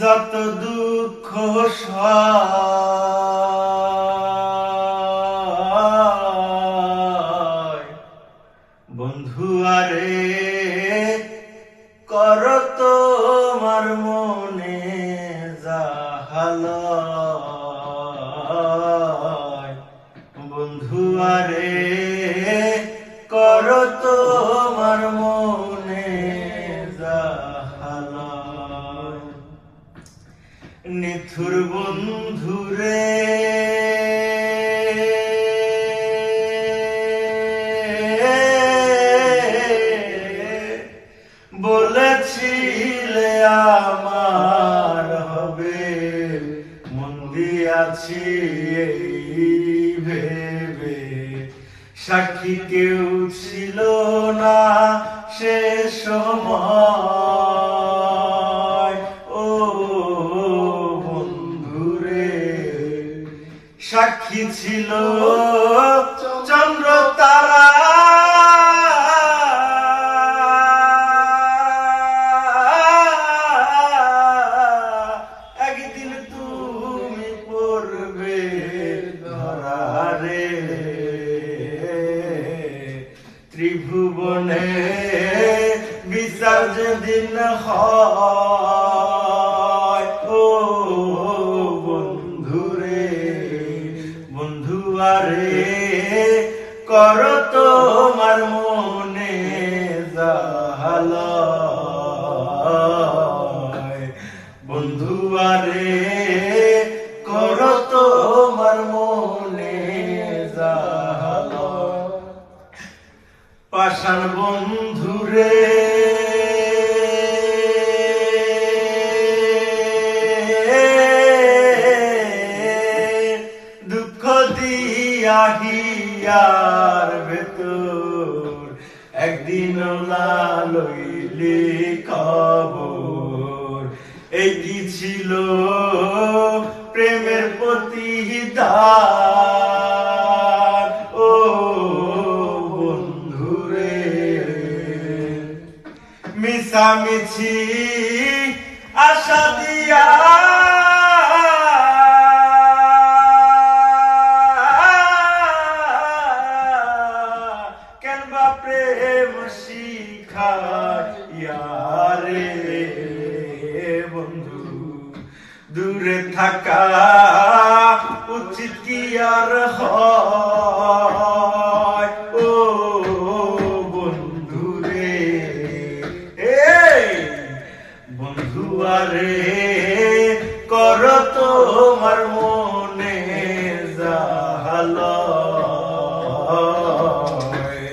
যত দুঃখ বন্ধু আরে কর তোমার মনে জাহালয় নিথুর বন্ধুরে বলেছিলে আমার হবে মন্দি আছি ভেবে। সাক্ষী কেউ ছিল না সে সময়। সাক্ষী ছিল চন্দ্র তারা। একদিন তুমি পড়বে ধরারে। ত্রিভুবনে বিচার যেদিন হয় আরে কর তোমার মনে জাহালয়। বন্ধু আরে কর তোমার মনে জাহালয়। পাষাণ বন্ধুরে দিয়া হিয়ার ভেতর একদিন লালইলি খবর এই কি ছিল প্রেমের প্রতিদান? ও বন্ধুরে মিশামিছি আশা দিয়া প্রেম শিখাইয়ারে বন্ধু দূরে থাকা উচিত কি আর ও বন্ধুরে এই বন্ধু আরে